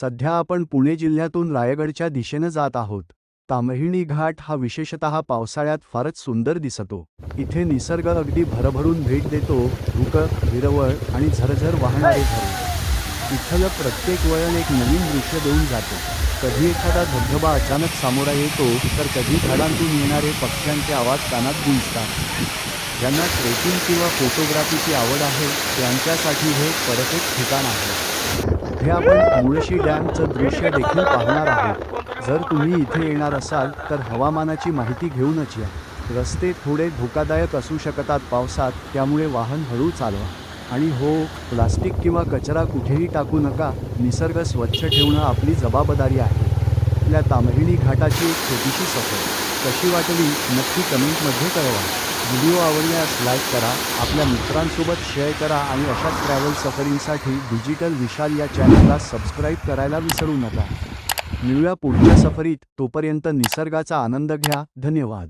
सध्या आपण पुणे जिल्ह्यातून रायगडच्या दिशेनं जात आहोत. ताम्हिणी घाट हा विशेषतः पावसाळ्यात फारच सुंदर दिसतो. इथे निसर्ग अगदी भरभरून भेट देतो धुकं हिरवळ आणि झरझर वाहणारे झरे इथलं प्रत्येक वळण एक नवीन दृश्य देऊन जाते. कधी एखादा धबधबा अचानक सामोरा येतो तर कधी झाडांतून येणारे पक्ष्यांचे आवाज कानात गुंजतात. ज्यांना ट्रेकिंग किंवा फोटोग्राफीची आवड आहे त्यांच्यासाठी हे एक परफेक्ट ठिकाण आहे. इथे आपण मुळशी डॅमचं दृश्य देखील पाहणार आहोत. जर तुम्ही इथे येणार असाल तर हवामानाची माहिती घेऊनच या. रस्ते थोडे धोकादायक असू शकतात पावसात त्यामुळे वाहन हळू चालवा. आणि हो प्लास्टिक किंवा कचरा कुठेही टाकू नका. निसर्ग स्वच्छ ठेवणं आपली जबाबदारी आहे. आपल्या ताम्हिणी घाटाची एक छोटीशी सफर. कशी वाटली नक्की कमेंटमध्ये कळवा. व्हिडिओ आवडल्यास लाईक करा आपल्या मित्रांसोबत शेअर करा आणि अशा ट्रॅव्हल सफरींसाठी डिजिटल विशाल या चॅनलला सबस्क्राईब करायला विसरू नका. मिळूया पुढच्या सफरीत तोपर्यंत निसर्गाचा आनंद घ्या. धन्यवाद.